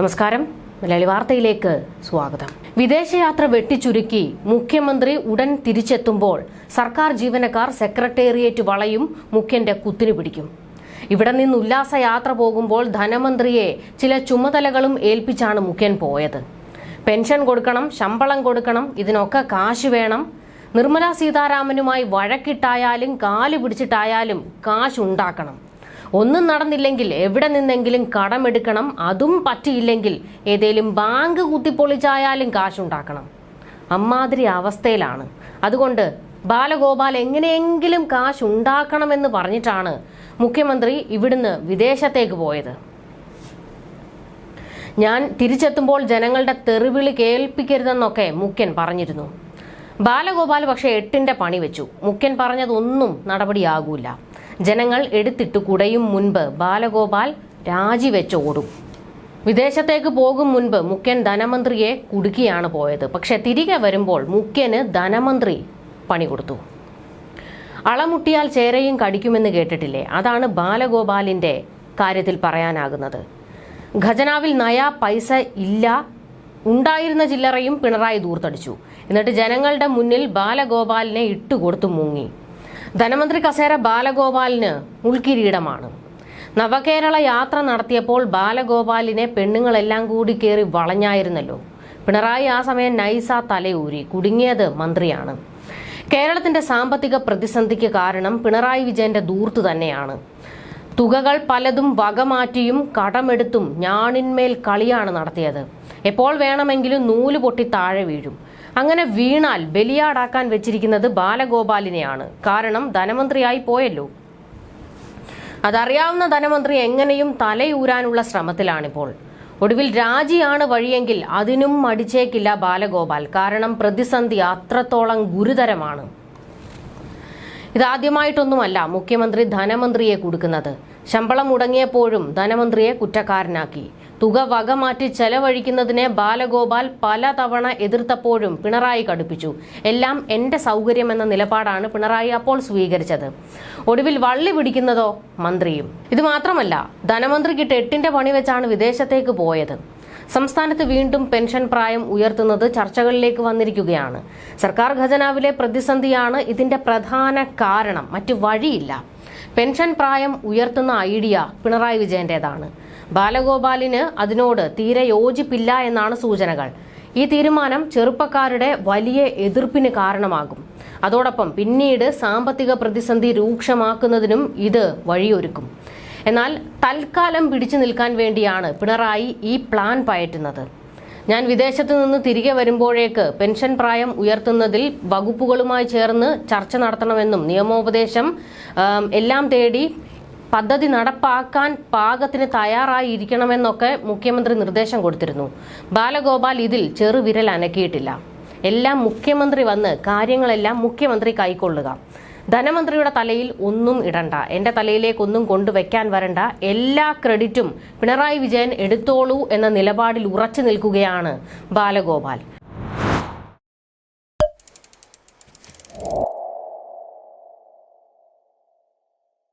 നമസ്കാരം. മലയാളി വാർത്തയിലേക്ക് സ്വാഗതം. വിദേശയാത്ര വെട്ടിച്ചുരുക്കി മുഖ്യമന്ത്രി ഉടൻ തിരിച്ചെത്തുമ്പോൾ സർക്കാർ ജീവനക്കാർ സെക്രട്ടേറിയറ്റ് വളയും മുഖ്യന്റെ കുത്തിനു പിടിക്കും. ഇവിടെ നിന്ന് ഉല്ലാസയാത്ര പോകുമ്പോൾ ധനമന്ത്രിയെ ചില ചുമതലകളും ഏൽപ്പിച്ചാണ് മുഖ്യൻ പോയത്. പെൻഷൻ കൊടുക്കണം ശമ്പളം കൊടുക്കണം ഇതിനൊക്കെ കാശ് വേണം. നിർമ്മലാ സീതാരാമനുമായി വഴക്കിട്ടായാലും കാൽ പിടിച്ചിട്ടായാലും കാശ് ഉണ്ടാക്കണം ഒന്നും നടന്നില്ലെങ്കിൽ എവിടെ നിന്നെങ്കിലും കടമെടുക്കണം അതും പറ്റിയില്ലെങ്കിൽ ഏതേലും ബാങ്ക് കുത്തിപ്പൊളിച്ചായാലും കാശുണ്ടാക്കണം. അമ്മാതിരി അവസ്ഥയിലാണ്. അതുകൊണ്ട് ബാലഗോപാൽ എങ്ങനെയെങ്കിലും കാശ് ഉണ്ടാക്കണമെന്ന് പറഞ്ഞിട്ടാണ് മുഖ്യമന്ത്രി ഇവിടുന്ന് വിദേശത്തേക്ക് പോയത്. ഞാൻ തിരിച്ചെത്തുമ്പോൾ ജനങ്ങളുടെ തെറിവിളി കേൾപ്പിക്കരുതെന്നൊക്കെ മുഖ്യൻ പറഞ്ഞിരുന്നു. ബാലഗോപാൽ പക്ഷേ എട്ടിന്റെ പണി വെച്ചു. മുഖ്യൻ പറഞ്ഞതൊന്നും നടപടിയാകൂല. ജനങ്ങൾ എടുത്തിട്ട് കുടയും മുൻപ് ബാലഗോപാൽ രാജിവെച്ചോടും വിദേശത്തേക്ക് പോകും മുൻപ് മുഖ്യൻ ധനമന്ത്രിയെ കുടുക്കിയാണ് പോയത്. പക്ഷെ തിരികെ വരുമ്പോൾ മുഖ്യന് ധനമന്ത്രി പണി കൊടുത്തു. അളമുട്ടിയാൽ ചേരയും കടിക്കുമെന്ന് കേട്ടിട്ടില്ലേ? അതാണ് ബാലഗോപാലിന്റെ കാര്യത്തിൽ പറയാനാകുന്നത്. ഖജനാവിൽ നയാ പൈസ ഇല്ല. ഉണ്ടായിരുന്ന ചില്ലറയും പിണറായി ദൂർത്തടിച്ചു. എന്നിട്ട് ജനങ്ങളുടെ മുന്നിൽ ബാലഗോപാലിനെ ഇട്ടുകൊടുത്തു മുങ്ങി. ധനമന്ത്രി കസേര ബാലഗോപാലിന് ഉൾക്കിരീടമാണ് നവകേരള യാത്ര നടത്തിയപ്പോൾ ബാലഗോപാലിനെ പെണ്ണുങ്ങളെല്ലാം കൂടി കയറി വളഞ്ഞായിരുന്നല്ലോ. പിണറായി ആ സമയം നൈസ തലയൂരി കുടുങ്ങിയത് മന്ത്രിയാണ്. കേരളത്തിന്റെ സാമ്പത്തിക പ്രതിസന്ധിക്ക് കാരണം പിണറായി വിജയന്റെ ദൂർത്തു തന്നെയാണ്. തുകകൾ പലതും വകമാറ്റിയും കടമെടുത്തും ഞാണിന്മേൽ കളിയാണ് നടത്തിയത്. എപ്പോൾ വേണമെങ്കിലും നൂൽ പൊട്ടി താഴെ വീഴും. അങ്ങനെ വീണാൽ ബലിയാടാക്കാൻ വെച്ചിരിക്കുന്നത് ബാലഗോപാലിനെയാണ്. കാരണം ധനമന്ത്രിയായി പോയല്ലോ. അതറിയാവുന്ന ധനമന്ത്രി എങ്ങനെയും തലയൂരാനുള്ള ശ്രമത്തിലാണിപ്പോൾ. ഒടുവിൽ രാജിയാണ് വഴിയെങ്കിൽ അതിനും മടിച്ചേക്കില്ല ബാലഗോപാൽ. കാരണം പ്രതിസന്ധി അത്രത്തോളം ഗുരുതരമാണ്. ഇതാദ്യമായിട്ടൊന്നുമല്ല മുഖ്യമന്ത്രി ധനമന്ത്രിയെ കൊടുക്കുന്നത്. ശമ്പളം മുടങ്ങിയപ്പോഴും ധനമന്ത്രിയെ കുറ്റക്കാരനാക്കി. തുക വക മാറ്റി ചെലവഴിക്കുന്നതിനെ ബാലഗോപാൽ പല തവണ എതിർത്തപ്പോഴും പിണറായി കടുപ്പിച്ചു. എല്ലാം എന്റെ സൗകര്യമെന്ന നിലപാടാണ് പിണറായി അപ്പോൾ സ്വീകരിച്ചത്. ഒടുവിൽ വള്ളി പിടിക്കുന്നതോ മന്ത്രിയും. ഇത് മാത്രമല്ല ധനമന്ത്രിക്കിട്ട് എട്ടിന്റെ പണി വെച്ചാണ് വിദേശത്തേക്ക് പോയത്. സംസ്ഥാനത്ത് വീണ്ടും പെൻഷൻ പ്രായം ഉയർത്തുന്നത് ചർച്ചകളിലേക്ക് വന്നിരിക്കുകയാണ്. സർക്കാർ ഖജനാവിലെ പ്രതിസന്ധിയാണ് ഇതിന്റെ പ്രധാന കാരണം. മറ്റു വഴിയില്ല. പെൻഷൻ പ്രായം ഉയർത്തുന്ന ഐഡിയ പിണറായി വിജയന്റേതാണ്. ബാലഗോപാലിന് അതിനോട് തീരെ യോജിപ്പില്ല എന്നാണ് സൂചനകൾ. ഈ തീരുമാനം ചെറുപ്പക്കാരുടെ വലിയ എതിർപ്പിന് കാരണമാകും. അതോടൊപ്പം പിന്നീട് സാമ്പത്തിക പ്രതിസന്ധി രൂക്ഷമാക്കുന്നതിനും ഇത് വഴിയൊരുക്കും. എന്നാൽ തൽക്കാലം പിടിച്ചു നിൽക്കാൻ വേണ്ടിയാണ് പിണറായി ഈ പ്ലാൻ പയറ്റുന്നത്. ഞാൻ വിദേശത്തു നിന്ന് തിരികെ വരുമ്പോഴേക്ക് പെൻഷൻ പ്രായം ഉയർത്തുന്നതിൽ വകുപ്പുകളുമായി ചേർന്ന് ചർച്ച നടത്തണമെന്നും നിയമോപദേശം എല്ലാം തേടി പദ്ധതി നടപ്പാക്കാൻ പാകത്തിന് തയ്യാറായിരിക്കണമെന്നൊക്കെ മുഖ്യമന്ത്രി നിർദ്ദേശം കൊടുത്തിരുന്നു. ബാലഗോപാൽ ഇതിൽ ചെറുവിരൽ അനക്കിയിട്ടില്ല. എല്ലാം മുഖ്യമന്ത്രി വന്ന് കാര്യങ്ങളെല്ലാം മുഖ്യമന്ത്രി കൈക്കൊള്ളുക. ധനമന്ത്രിയുടെ തലയിൽ ഒന്നും ഇടണ്ട. എന്റെ തലയിലേക്ക് ഒന്നും കൊണ്ടുവയ്ക്കാൻ വരണ്ട. എല്ലാ ക്രെഡിറ്റും പിണറായി വിജയൻ എടുത്തോളൂ എന്ന നിലപാടിൽ ഉറച്ചു നിൽക്കുകയാണ് ബാലഗോപാൽ.